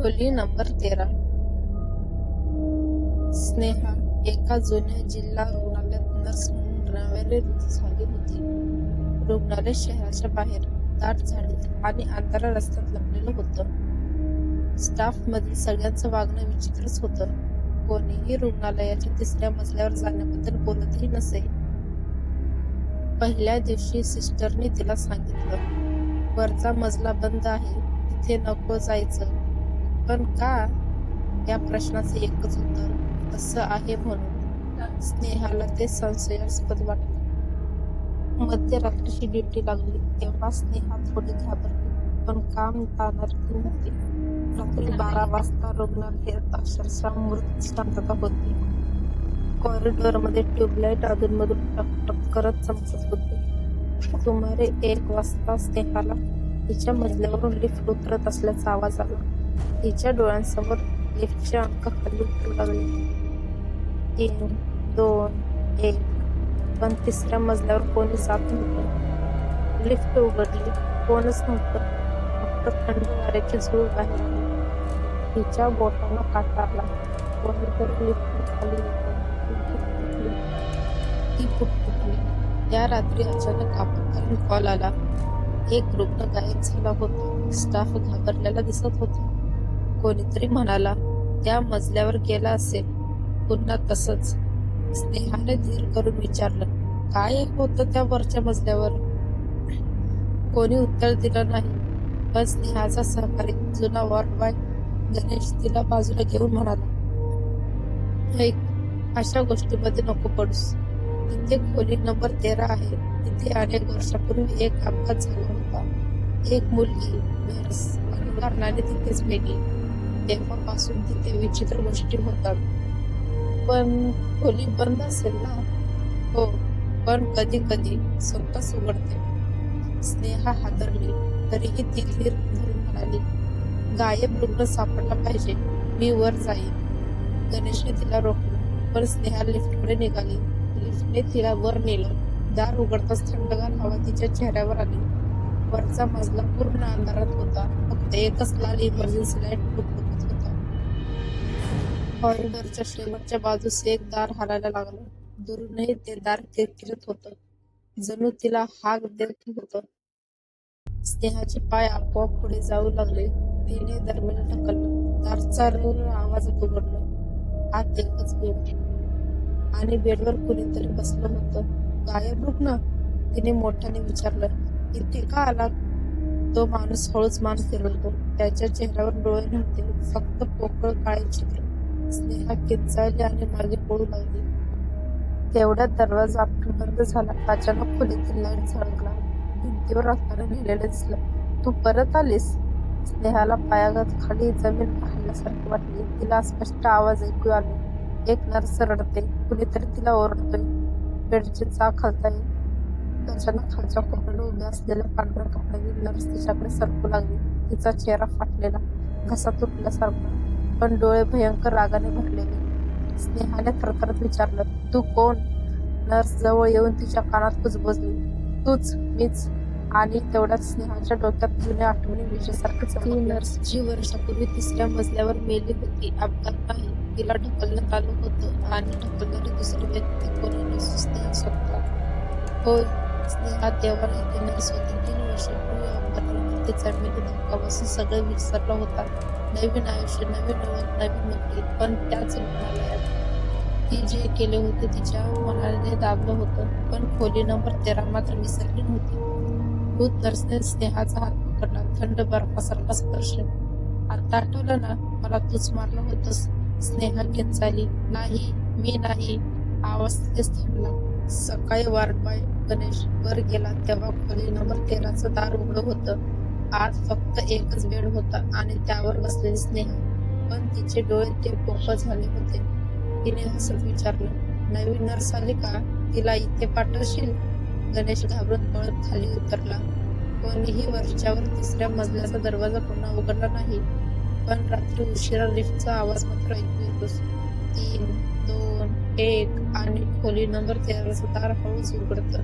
खोली नंबर तेरा. स्नेहा एका जुन्या जिल्हा रुग्णालयात नर्स म्हणून नव्याने रुजू झाली होती. रुग्णालय शहराच्या बाहेर दाट झाडीत आणि अंधारा रस्त्यात लपलेलं होतं. स्टाफ मधील सगळ्यांचं वागणं विचित्रच होतं. कोणीही रुग्णालयाच्या तिसऱ्या मजल्यावर जाण्याबद्दल बोलतही नसे. पहिल्या दिवशी सिस्टरने तिला सांगितलं वरचा मजला बंद आहे तिथे नको जायचं. पण का या प्रश्नाचे एकच उत्तर? असं आहे म्हणून स्नेहाला ते संशयास्पद वाटलं. मध्यरात्रीची ड्युटी लागली तेव्हा स्नेहा थोडी घाबरली पण काम ताणार ती नव्हती. रात्री बारा वाजता रुग्णालयात अक्षरशः मृत शांतता होती. कॉरिडॉरमध्ये ट्यूबलाईट अधूनमधून टकटक करत चमकत होती. सुमारे एक वाजता स्नेहाला तिच्या मजल्यावरून लिफ्ट उतरत असल्याचा आवाज आला. तिच्या डोळ्यांसमोर लिफ्टचे अंक खाली उतरू लागले. तीन दोन एक. पण तिसऱ्या मजल्यावर कोणी जात नव्हतं. लिफ्ट उघडली कोणच नव्हतं. फक्त थंड वाऱ्याची झूळ बाहेर तिच्या बोटांना काटा आला. कोणीतरी लिफ्ट खाली ती फुटली. ती फुटफुटली या रात्री अचानक आपत्कालीन कॉल आला. एक रुग्ण गायब झाला होता. स्टाफ घाबरलेला दिसत होता. कोणीतरी म्हणाला त्या मजल्यावर गेला असेल. पुन्हा तसंच. स्नेहाने धीर करून विचारलं काय होतं त्या वरच्या मजल्यावर? कोणी उत्तर दिलं नाही पण स्नेहाचा सहकारी जुना वॉर्ड बॉय गणेश तिला बाजूला घेऊन म्हणाला ऐक अशा गोष्टीमध्ये नको पडूस. तिथे खोली नंबर तेरा आहे. तिथे अनेक वर्षापूर्वी एक अपघात झाला होता. एक मुलगी आणि तिथेच मेली. तेव्हापासून तिथे विचित्र गोष्टी होतात. पण खोली बंद असेल ना? हो पण कधी कधी स्वतःच उघडते स्नेहा हादरली तरीही ती धीर धरून म्हणाली गायब रुग्ण सापडला पाहिजे मी वर जाईन. गणेशने तिला रोखलं पण स्नेहा लिफ्टकडे निघाली. लिफ्टने तिला वर नेलं. दार उघडताच थंडगार हवा तिच्या चेहऱ्यावर आली. वरचा मजला पूर्ण अंधारात होता. फक्त एकच लाल इमर्जन्सी लाइट कॉरिडॉरच्या शेवटच्या बाजूस एक दार हालायला लागलं. दुरूनही ते दार किरकिरत होतं. जणू तिला हाक देत होतं. स्नेहाचे पाय आपोआप पुढे जाऊ लागले. तिने दरम्यान ढकललं. दारचा रूर आवाजात उघडलं. आत एकच बेड आणि बेडवर कुणीतरी बसलं होतं. गायब रुग्ण? तिने मोठ्याने विचारलं. इथे का आला? तो माणूस हळूच मान फिरवतो. त्याच्या चेहऱ्यावर डोळे नव्हते. फक्त पोकळ काळे चित्र. स्नेहा किंचाळली आणि मागे पळू लागली. तेवढ्यात दरवाजा आपटून बंद झाला. अचानक खोलीतील लाइट झळकला. भिंतीवर असताना लिहिलेलं दिसलं. तू परत आलीस? स्नेहाला पायागत खाली जमीन हल्ल्यासारखी वाटली. तिला स्पष्ट आवाज ऐकू आले. एक नर्स रडते. कुणीतरी तिला ओरडतोय. बेडची चाक येईल अचानक खालच्या कोपऱ्याला उभ्या असलेल्या पांढऱ्या कपड्याने नर्स तिच्याकडे सरकू लागली. तिचा चेहरा फाटलेला. घसा तुटल्यासारखा. पण डोळे भयंकर रागाने भरलेले. स्नेहाने थरथरत विचारलं तू कोण? नर्स जवळ येऊन तिच्या कानात कुजबुजली. तूच मीच. आणि तेवढ्यात स्नेहाच्या डोक्यात जुन्या आठवणी विजेसारखी ती नर्स जी वर्षापूर्वी तिसऱ्या मजल्यावर मेली होती अपघात नाही तिला ढकलण्यात आलं होतं आणि ढकलणारी दुसरी व्यक्ती कोणी नसून स्नेहा स्वतः होय स्नेहा तेव्हा नर्स होती. तीन वर्षापूर्वी अपघातानंतर तिचा मेली धक्का बसून सगळं विसरलं होता. नवीन आयुष्य नवीन ओळख नवीन नोकरी पण त्याच रुग्णालयात ती जे केले होते तिच्या मनाने दाबलं होतं पण खोली नंबर तेरा मात्र विसरली नव्हती. भूत नर्सने स्नेहाचा हात पकडला थंड बर्फासारखा स्पर्श. आता आठवलं ना मला तूच मारलं होतंस. स्नेहा किंचाली नाही मी नाही. आवाज तिथेच थांबला. सकाळी वार्ड बॉय गणेश वर गेला तेव्हा खोली नंबर तेराचं दार उघडं होतं. आत फक्त एकच बेड होता आणि त्यावर बसलेली स्नेहा. पण तिचे डोळे ते पोकळ झाले होते. तिने हसत विचारलं नवीन नर्स आली का? तिला इथे पाठवशील? गणेश घाबरून पळत खाली उतरला. कोणीही वरच्यावर तिसऱ्या मजल्याचा दरवाजा पुन्हा उघडला नाही पण रात्री उशिरा लिफ्टचा आवाज मात्र ऐकू येतोस तीन दोन एक आणि खोली नंबर तेराचं दार हळूच उघडतं.